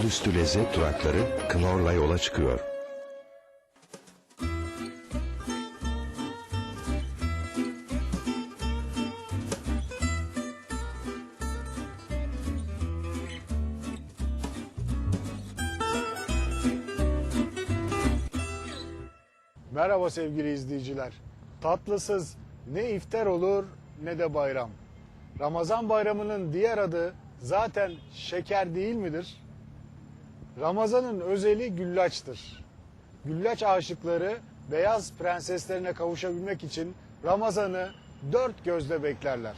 Yol üstü lezzet durakları Knorr'la yola çıkıyor. Merhaba sevgili izleyiciler. Tatlısız ne iftar olur ne de bayram. Ramazan bayramının diğer adı zaten şeker değil midir? Ramazanın özeli güllaçtır. Güllaç aşıkları beyaz prenseslerine kavuşabilmek için Ramazan'ı dört gözle beklerler.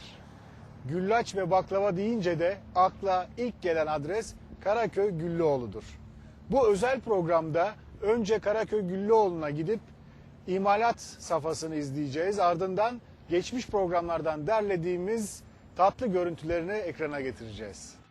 Güllaç ve baklava deyince de akla ilk gelen adres Karaköy Güllüoğlu'dur. Bu özel programda önce Karaköy Güllüoğlu'na gidip imalat safhasını izleyeceğiz. Ardından geçmiş programlardan derlediğimiz tatlı görüntülerini ekrana getireceğiz.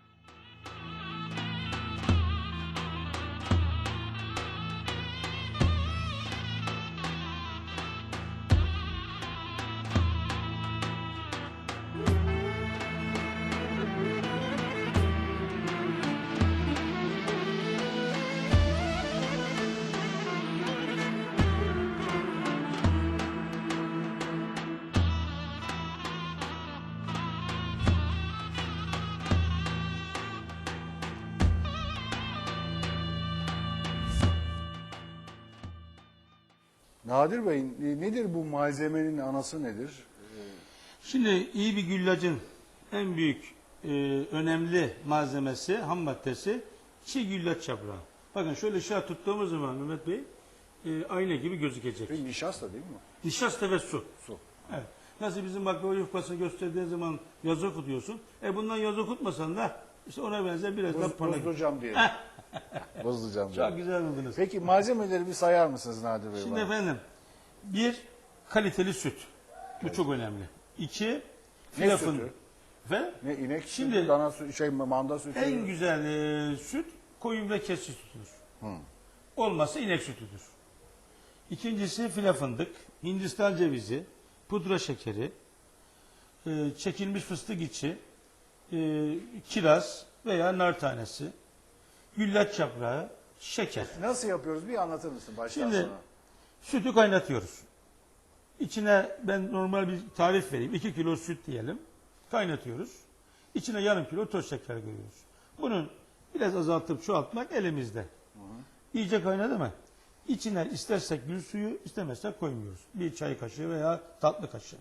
Nadir Bey e, nedir bu malzemenin anası nedir? Şimdi iyi bir güllacın en büyük e, önemli malzemesi, ham maddesi çiğ güllaç yaprağı. Bakın şöyle şah tuttuğumuz zaman Mehmet Bey e, ayna gibi gözükecek. Bir nişasta değil mi? Nişasta ve su. Su. Evet. Nasıl bizim baklava yufkasını gösterdiğin zaman yazı okutuyorsun. E bundan yazı okutmasan da işte ona benzer biraz daha Buz, parlak. buzlu cam diyelim. buzlu cam Çok diyelim. güzel buldunuz. Peki malzemeleri bir sayar mısınız Nadir Bey? Şimdi bana? efendim bir kaliteli süt. Bu çok önemli. İki Ne fila sütü? Efendim? Ne inek Şimdi- sütü, dana sütü, şey manda sütü. En güzel e, süt koyun ve keçi sütüdür. Olmazsa inek sütüdür. İkincisi file fındık, Hindistan cevizi, pudra şekeri, e, çekilmiş fıstık içi, e, kiraz veya nar tanesi, güllaç yaprağı, şeker. Nasıl yapıyoruz bir anlatır mısın baştan Şimdi sona? Sütü kaynatıyoruz. İçine ben normal bir tarif vereyim. 2 kilo süt diyelim. Kaynatıyoruz. İçine yarım kilo toz şeker koyuyoruz. Bunun biraz azaltıp çoğaltmak elimizde. İyice kaynadı mı? İçine istersek gül suyu, istemezsek koymuyoruz. Bir çay kaşığı veya tatlı kaşığı.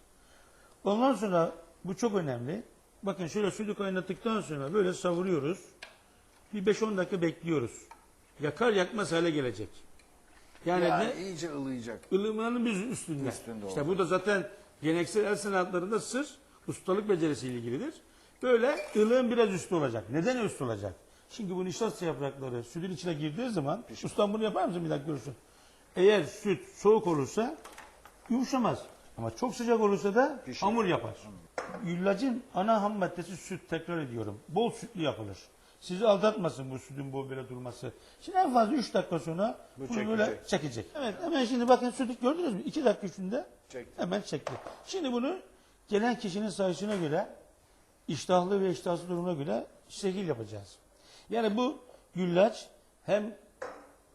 Ondan sonra bu çok önemli. Bakın şöyle sütü kaynattıktan sonra böyle savuruyoruz. Bir 5-10 dakika bekliyoruz. Yakar yakmaz hale gelecek. Yani, Yani ne? iyice ılıyacak. ılımlarının bir üstünde. Üstünde işte bu da zaten geleneksel el sanatlarında sır ustalık becerisiyle ilgilidir. Böyle ılığın biraz üstü olacak. Neden üstü olacak? Çünkü bu nişasta yaprakları sütün içine girdiği zaman ustam bunu yapar mısın bir dakika görsün. Eğer süt soğuk olursa yumuşamaz. Ama çok sıcak olursa da Pişer. hamur yapar. Güllacın ana ham maddesi süt tekrar ediyorum. Bol sütlü yapılır. Sizi aldatmasın bu sütün bol böyle durması. Şimdi en fazla 3 dakika sonra Bu bunu böyle çekecek. çekecek. Evet hemen şimdi bakın sütü gördünüz mü? 2 dakika içinde Çekti. hemen çekti. Şimdi bunu gelen kişinin sayısına göre iştahlı ve iştahsız durumuna göre şekil yapacağız. Yani bu güllaç hem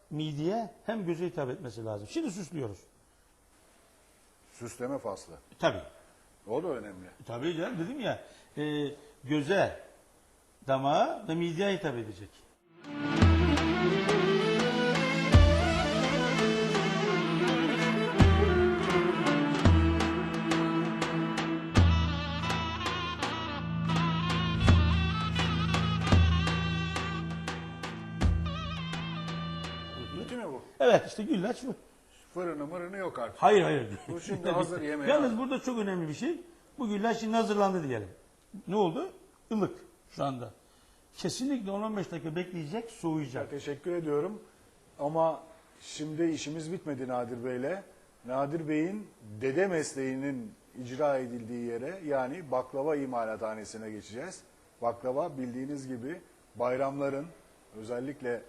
mideye hem göze hitap etmesi lazım. Şimdi süslüyoruz. Süsleme faslı. Tabii. O da önemli. Tabii canım dedim ya e, göze, damağa ve mideye hitap edecek. Bitti mi bu? Evet işte güllaç bu. Fırını mırını yok artık. Hayır hayır. Bu şimdi hazır yemeğe Yalnız burada çok önemli bir şey. Bu güllaç şimdi hazırlandı diyelim. Ne oldu? Ilık şu anda. Kesinlikle 10-15 dakika bekleyecek, soğuyacak. Teşekkür ediyorum. Ama şimdi işimiz bitmedi Nadir Bey'le. Nadir Bey'in dede mesleğinin icra edildiği yere yani baklava imalathanesine geçeceğiz. Baklava bildiğiniz gibi bayramların özellikle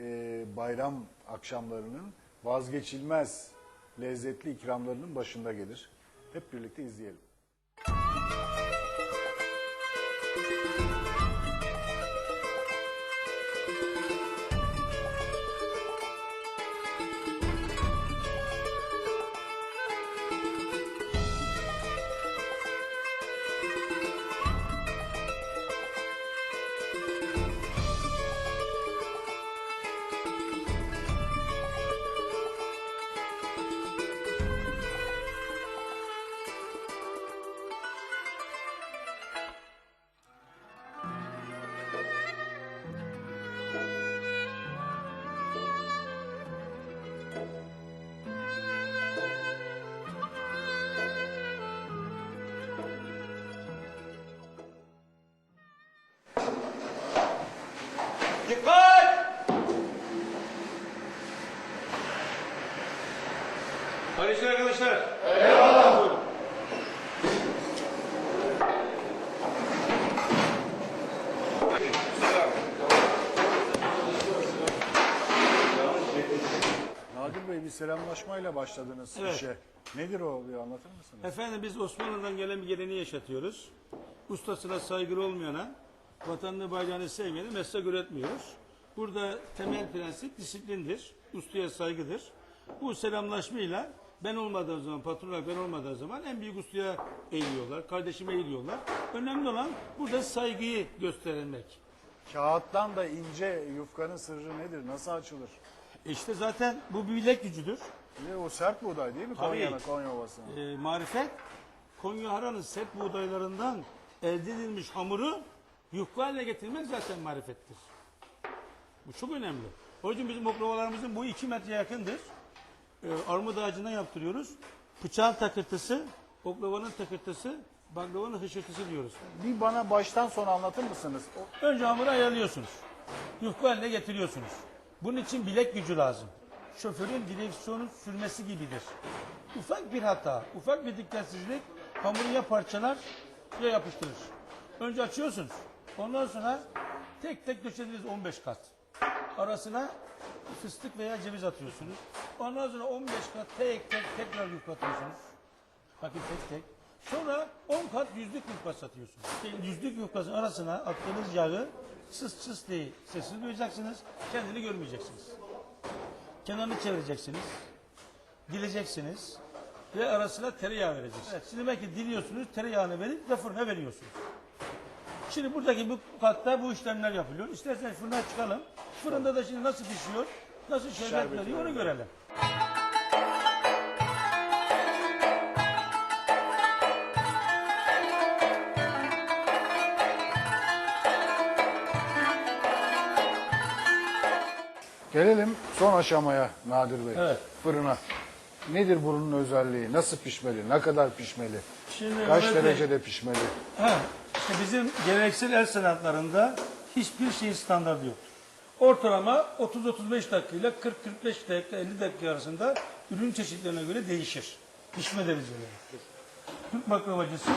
e, bayram akşamlarının vazgeçilmez lezzetli ikramlarının başında gelir. Hep birlikte izleyelim. Selamlaşmayla başladınız Evet. işe. Nedir o bir anlatır mısınız? Efendim biz Osmanlı'dan gelen bir geleneği yaşatıyoruz. Ustasına saygılı olmayana, vatanını bayrağını sevmeyene meslek üretmiyoruz. Burada temel prensip disiplindir, ustaya saygıdır. Bu selamlaşmayla ben olmadığım zaman, patron olarak ben olmadığım zaman en büyük ustaya eğiliyorlar, kardeşime eğiliyorlar. Önemli olan burada saygıyı göstermek. Kağıttan da ince yufkanın sırrı nedir? Nasıl açılır? İşte zaten bu bilek gücüdür. De o sert buğday değil mi? Tabii. Konya'nın, Konya Ovası'nın. e, marifet Konya Hara'nın sert buğdaylarından elde edilmiş hamuru yufka haline getirmek zaten marifettir. Bu çok önemli. O yüzden bizim oklavalarımızın boyu 2 metre yakındır. E, armut ağacından yaptırıyoruz. Bıçağın takırtısı, oklavanın takırtısı, baklavanın hışırtısı diyoruz. Bir bana baştan sona anlatır mısınız? O- Önce hamuru ayarlıyorsunuz. Yufka haline getiriyorsunuz. Bunun için bilek gücü lazım. Şoförün direksiyonu sürmesi gibidir. Ufak bir hata, ufak bir dikkatsizlik hamuru ya parçalar ya yapıştırır. Önce açıyorsunuz. Ondan sonra tek tek döşediniz 15 kat. Arasına fıstık veya ceviz atıyorsunuz. Ondan sonra 15 kat tek tek tekrar yufka atıyorsunuz. Bakın tek tek. Sonra 10 kat yüzlük yufka satıyorsunuz. İşte yüzlük yufkasının arasına attığınız yağı sıs sıs diye sesini duyacaksınız. Kendini görmeyeceksiniz. Kenarını çevireceksiniz. Dileceksiniz. Ve arasına tereyağı vereceksiniz. Evet, şimdi belki diliyorsunuz, tereyağını verip ve fırına veriyorsunuz. Şimdi buradaki bu katta bu işlemler yapılıyor. İsterseniz fırına çıkalım. Fırında da şimdi nasıl pişiyor, nasıl şerbet veriyor onu görelim. Gelelim son aşamaya Nadir Bey. Evet. Fırına. Nedir bunun özelliği? Nasıl pişmeli? Ne kadar pişmeli? Şimdi Kaç Mehmet Bey, derecede pişmeli? Ha, işte bizim geleneksel el sanatlarında hiçbir şeyin standartı yok. Ortalama 30-35 dakika ile 40-45 dakika 50 dakika arasında ürün çeşitlerine göre değişir. Pişme dereceleri. Türk baklavacısı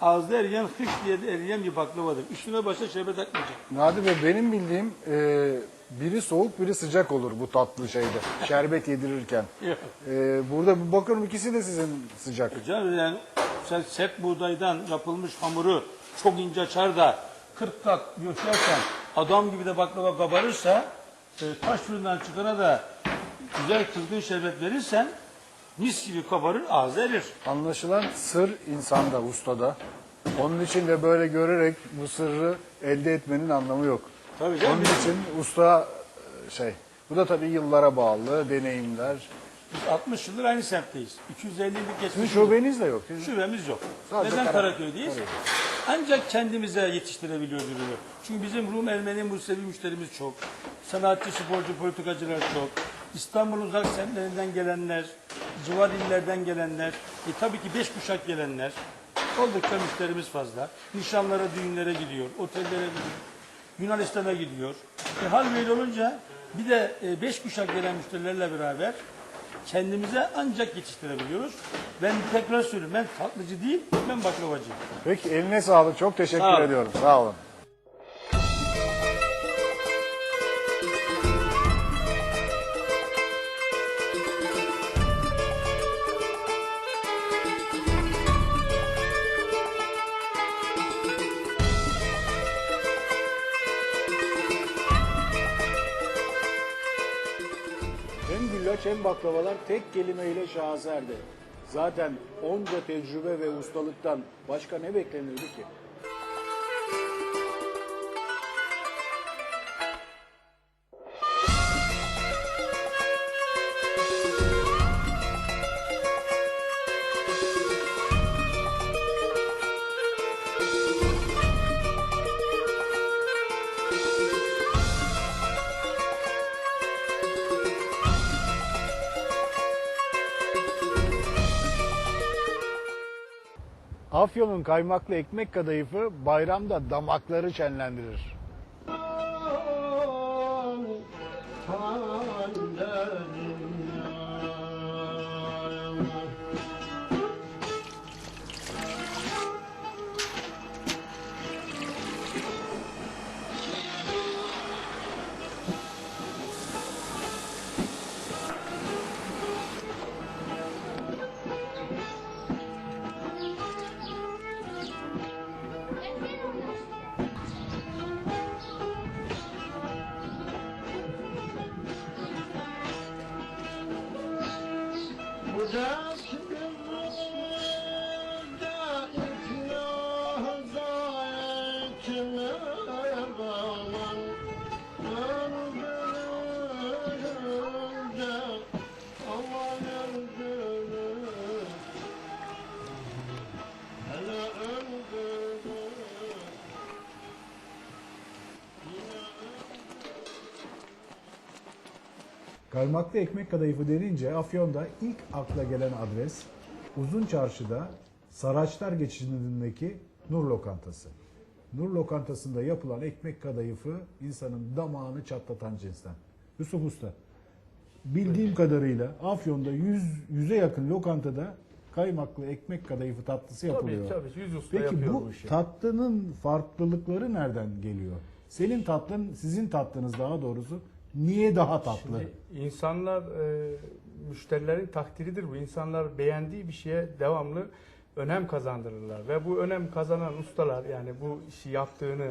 ağızda eriyen hış diye de eriyen bir baklavadır. Üstüne başta şerbet akmayacak. Nadir Bey benim bildiğim e, biri soğuk biri sıcak olur bu tatlı şeyde. Şerbet yedirirken. Yok. E, burada bir bakıyorum ikisi de sizin sıcak. Canım yani sen sert buğdaydan yapılmış hamuru çok ince açar da 40 kat döşersen adam gibi de baklava kabarırsa e, taş fırından çıkana da güzel kızgın şerbet verirsen mis gibi kabarır ağzı erir. Anlaşılan sır insanda, ustada. Onun için de böyle görerek bu sırrı elde etmenin anlamı yok. Tabii canım. Onun için usta e, şey, bu da tabii yıllara bağlı, deneyimler. Biz 60 yıldır aynı semtteyiz. 250 yıllık Sizin geçmiş. şubeniz de yok. Siz- Şubemiz yok. Sadece Neden Karaköy. Karaköy'deyiz? Ancak kendimize yetiştirebiliyoruz ürünü. Çünkü bizim Rum, Ermeni, Musevi müşterimiz çok. Sanatçı, sporcu, politikacılar çok. İstanbul uzak semtlerinden gelenler, civar illerden gelenler, e, tabii ki beş kuşak gelenler. Oldukça müşterimiz fazla. Nişanlara, düğünlere gidiyor, otellere gidiyor. Yunanistan'a gidiyor. E, hal böyle olunca bir de e, beş kuşak gelen müşterilerle beraber kendimize ancak yetiştirebiliyoruz. Ben tekrar söylüyorum ben tatlıcı değil ben baklavacıyım. Peki eline sağlık. Çok teşekkür Sağ olun. ediyorum. Sağ olun. Güllaç hem baklavalar tek kelimeyle şaheserdi. Zaten onca tecrübe ve ustalıktan başka ne beklenirdi ki? Afyon'un kaymaklı ekmek kadayıfı bayramda damakları şenlendirir. Yeah. Kaymaklı ekmek kadayıfı denince Afyon'da ilk akla gelen adres Uzun Çarşı'da Saraçlar geçidindeki Nur Lokantası. Nur Lokantası'nda yapılan ekmek kadayıfı insanın damağını çatlatan cinsten. Yusuf Usta, bildiğim kadarıyla Afyon'da 100 yüze yakın lokantada kaymaklı ekmek kadayıfı tatlısı yapılıyor. Tabii tabii yüz usta Peki yapıyor bu bu işi. tatlının farklılıkları nereden geliyor? Senin tatlın, sizin tatlınız daha doğrusu niye daha tatlı? Şimdi insanlar e, müşterilerin takdiridir bu. İnsanlar beğendiği bir şeye devamlı önem kazandırırlar ve bu önem kazanan ustalar yani bu işi yaptığını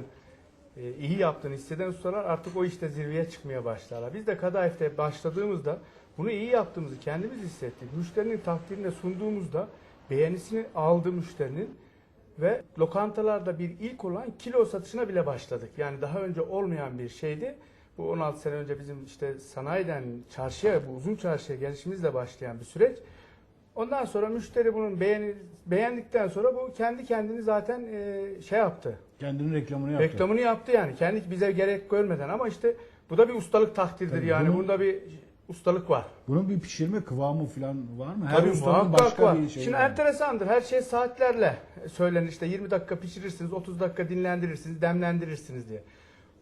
e, iyi yaptığını hisseden ustalar artık o işte zirveye çıkmaya başlarlar. Biz de kadayıfta başladığımızda bunu iyi yaptığımızı kendimiz hissettik. Müşterinin takdirine sunduğumuzda beğenisini aldı müşterinin ve lokantalarda bir ilk olan kilo satışına bile başladık. Yani daha önce olmayan bir şeydi. Bu 16 sene önce bizim işte sanayiden çarşıya, bu uzun çarşıya gelişimizle başlayan bir süreç. Ondan sonra müşteri bunun beğeni, beğendikten sonra bu kendi kendini zaten e, şey yaptı. Kendinin reklamını yaptı. Reklamını yaptı yani. Kendi bize gerek görmeden ama işte bu da bir ustalık takdirdir Tabii yani. bunun- Bunda bir ustalık var. Bunun bir pişirme kıvamı falan var mı? Her Tabii ustanın başka var. bir şeyi Şimdi var. enteresandır. Her şey saatlerle söylenir. İşte 20 dakika pişirirsiniz, 30 dakika dinlendirirsiniz, demlendirirsiniz diye.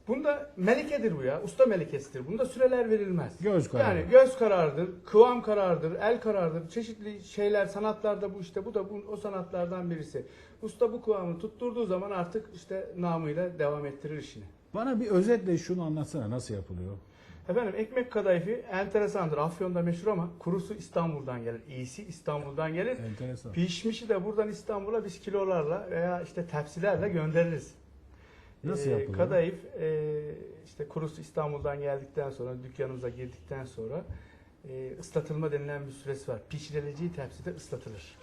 Bunda melikedir bu ya. Usta melikesidir. Bunda süreler verilmez. Göz kararı. Yani göz kararıdır, kıvam kararıdır, el kararıdır. Çeşitli şeyler sanatlarda bu işte bu da bu, o sanatlardan birisi. Usta bu kıvamı tutturduğu zaman artık işte namıyla devam ettirir işini. Bana bir özetle şunu anlatsana nasıl yapılıyor? Efendim ekmek kadayıfı enteresandır. Afyon'da meşhur ama kurusu İstanbul'dan gelir. İyisi İstanbul'dan gelir. Enteresan. Pişmişi de buradan İstanbul'a biz kilolarla veya işte tepsilerle göndeririz. Nasıl Ee, yapılıyor? Kadayıf e, işte kurusu İstanbul'dan geldikten sonra dükkanımıza girdikten sonra e, ıslatılma denilen bir süresi var. Pişirileceği tepside ıslatılır.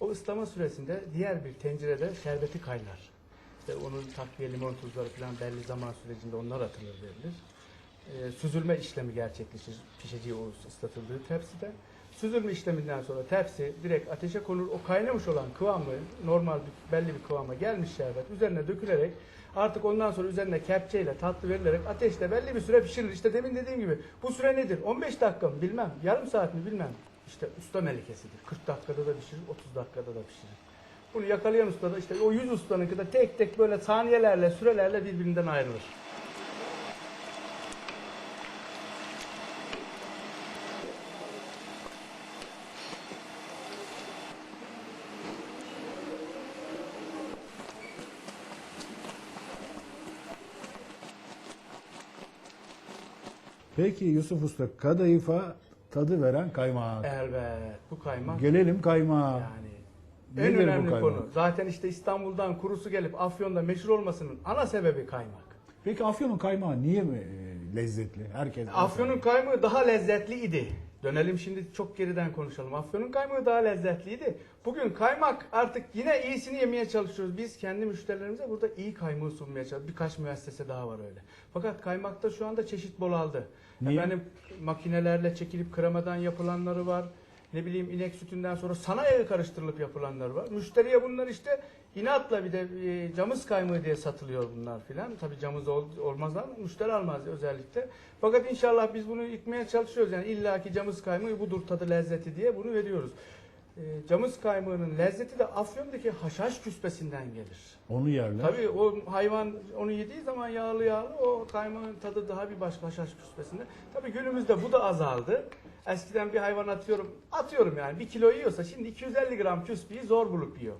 O ıslama süresinde diğer bir tencerede şerbeti kaynar. İşte onun takviye limon tuzları falan belli zaman sürecinde onlar atılır verilir. E, süzülme işlemi gerçekleşir pişeceği o ıslatıldığı tepside. Süzülme işleminden sonra tepsi direkt ateşe konur. O kaynamış olan kıvamı normal bir, belli bir kıvama gelmiş şerbet üzerine dökülerek artık ondan sonra üzerine kepçeyle tatlı verilerek ateşte belli bir süre pişirilir. İşte demin dediğim gibi bu süre nedir? 15 dakika mı bilmem. Yarım saat mi bilmem. İşte usta melikesidir. 40 dakikada da pişirir, 30 dakikada da pişirir. Bunu yakalayan usta da işte o 100 ustanınki de tek tek böyle saniyelerle, sürelerle birbirinden ayrılır. Peki Yusuf Usta kadayıfa tadı veren kaymak. Evet, bu kaymak Gelelim kaymağa. Yani Nedir en önemli kaymak? konu. Zaten işte İstanbul'dan kurusu gelip Afyon'da meşhur olmasının ana sebebi kaymak. Peki Afyon'un kaymağı niye mi e, lezzetli? Herkes Afyon'un kaymağı daha lezzetli idi. Dönelim şimdi çok geriden konuşalım. Afyon'un kaymağı daha lezzetliydi. Bugün kaymak artık yine iyisini yemeye çalışıyoruz. Biz kendi müşterilerimize burada iyi kaymağı sunmaya çalışıyoruz. Birkaç müessese daha var öyle. Fakat kaymakta şu anda çeşit bolaldı. Niye? Efendim makinelerle çekilip kremadan yapılanları var. Ne bileyim inek sütünden sonra sana yağı karıştırılıp yapılanları var. Müşteriye bunlar işte inatla bir de e, camız kaymağı diye satılıyor bunlar filan. Tabi camız ol, olmaz ama müşteri almaz özellikle. Fakat inşallah biz bunu yıkmaya çalışıyoruz. Yani illaki camız kaymağı budur tadı lezzeti diye bunu veriyoruz. E, camız kaymağının lezzeti de Afyon'daki haşhaş küspesinden gelir. Onu yerler. Tabii o hayvan onu yediği zaman yağlı yağlı o kaymağın tadı daha bir başka haşhaş küspesinde. Tabii günümüzde bu da azaldı. Eskiden bir hayvan atıyorum, atıyorum yani bir kilo yiyorsa şimdi 250 gram küspeyi zor bulup yiyor.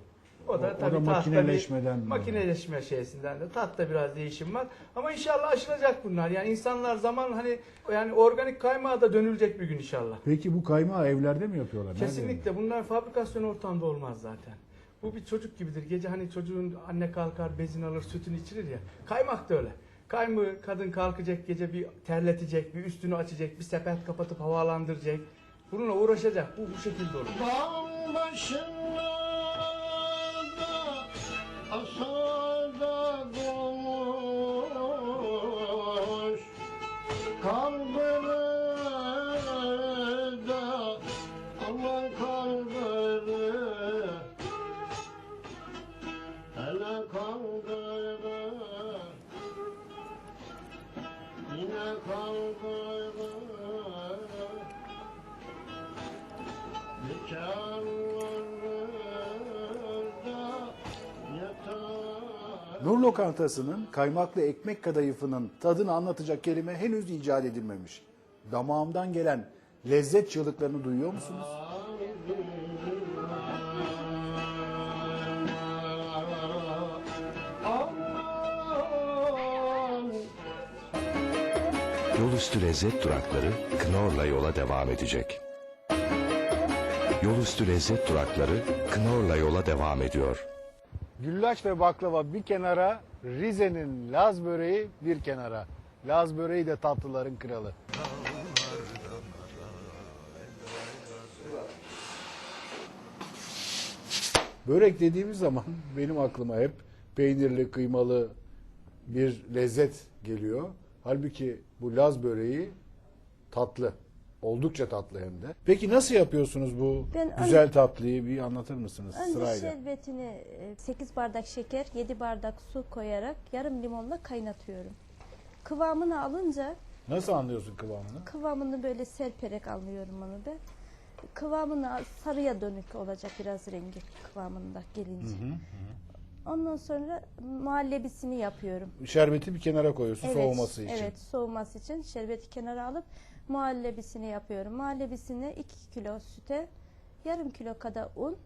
O da O- o tabii da tahtta makineleşmeden bir, makineleşme şeysinden de tatta biraz değişim var. Ama inşallah aşılacak bunlar. Yani insanlar zaman hani yani organik kaymağa da dönülecek bir gün inşallah. Peki bu kaymağı evlerde mi yapıyorlar? Nerede Kesinlikle bunlar fabrikasyon ortamda olmaz zaten. Bu bir çocuk gibidir. Gece hani çocuğun anne kalkar bezini alır sütünü içirir ya. Kaymak da öyle. Kaymağı kadın kalkacak gece bir terletecek, bir üstünü açacak, bir sepet kapatıp havalandıracak. Bununla uğraşacak. Bu bu şekilde olur. Dağ başında Lokantası'nın kaymaklı ekmek kadayıfının tadını anlatacak kelime henüz icat edilmemiş. Damağımdan gelen lezzet çığlıklarını duyuyor musunuz? Yolüstü lezzet durakları Knorr'la yola devam edecek. Yolüstü lezzet durakları Knorr'la yola devam ediyor. Güllaç ve baklava bir kenara, Rize'nin Laz böreği bir kenara. Laz böreği de tatlıların kralı. Börek dediğimiz zaman benim aklıma hep peynirli, kıymalı bir lezzet geliyor. Halbuki bu Laz böreği tatlı. Oldukça tatlı hem de. Peki nasıl yapıyorsunuz bu Ben güzel tatlıyı bir anlatır mısınız Önce sırayla? şerbetini 8 bardak şeker, 7 bardak su koyarak yarım limonla kaynatıyorum. Kıvamını alınca Nasıl anlıyorsun kıvamını? kıvamını böyle serperek alıyorum onu ben. Kıvamını sarıya dönük olacak biraz rengi kıvamında gelince. Ondan sonra muhallebisini yapıyorum. Şerbeti bir kenara koyuyorsun soğuması için. Evet, soğuması için şerbeti kenara alıp muhallebisini yapıyorum. Muhallebisini 2 kilo süte yarım kilo kadar un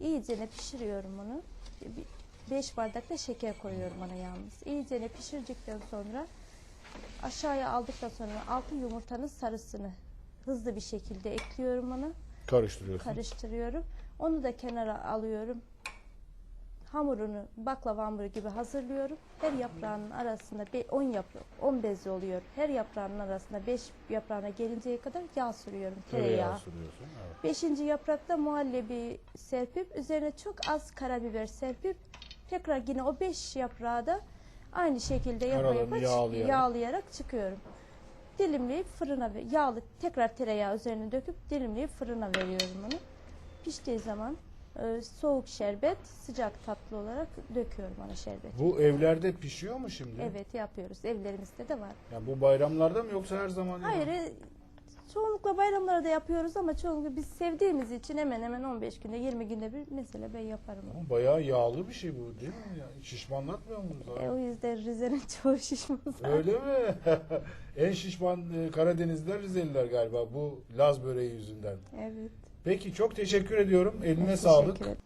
iyicene pişiriyorum onu. 5 bardak da şeker koyuyorum ona yalnız. İyicene pişirdikten sonra aşağıya aldıktan sonra altı yumurtanın sarısını hızlı bir şekilde ekliyorum ona. Karıştırıyorsun. Karıştırıyorum. Onu da kenara alıyorum. Hamurunu baklava hamuru gibi hazırlıyorum. Her yaprağının arasında 10 yaprak, 10 bezi oluyor. Her yaprağının arasında 5 yaprağına gelinceye kadar yağ sürüyorum. Tereyağı. Sürüyorsun. Evet. Beşinci yaprakta muhallebi serpip üzerine çok az karabiber serpip tekrar yine o beş yaprağı da aynı şekilde yapa Aralarını yapa çık- yağlayarak. yağlayarak çıkıyorum. Dilimleyip fırına ve yağlı tekrar tereyağı üzerine döküp dilimleyip fırına veriyorum onu. Piştiği zaman e, soğuk şerbet sıcak tatlı olarak döküyorum ona şerbeti. Bu evlerde pişiyor mu şimdi? Evet yapıyoruz. Evlerimizde de var. Yani bu bayramlarda mı yoksa her zaman? Hayır, e, çoğunlukla bayramlarda yapıyoruz ama çoğunlukla biz sevdiğimiz için hemen hemen 15 günde 20 günde bir mesela ben yaparım. Ama Bayağı yağlı bir şey bu değil mi? Yani şişmanlatmıyor mu? E, o yüzden Rize'nin çoğu şişman zaten. Öyle mi? en şişman e, Karadenizliler Rizeliler galiba bu Laz böreği yüzünden. Evet. Peki çok teşekkür ediyorum. Eline Teşekkür sağlık. ederim.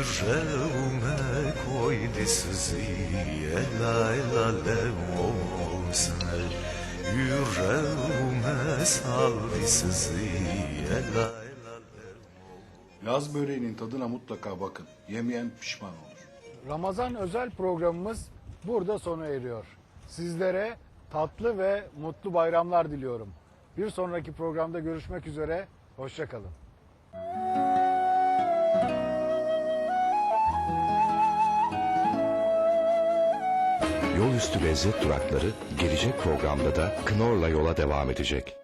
Yüreğime koydu sızı Ela ela olsun Yüreğime saldı sızı Ela ela Laz böreğinin tadına mutlaka bakın. Yemeyen pişman olur. Ramazan özel programımız burada sona eriyor. Sizlere tatlı ve mutlu bayramlar diliyorum. Bir sonraki programda görüşmek üzere. Hoşçakalın. Yolüstü lezzet durakları gelecek programda da Knorr'la yola devam edecek.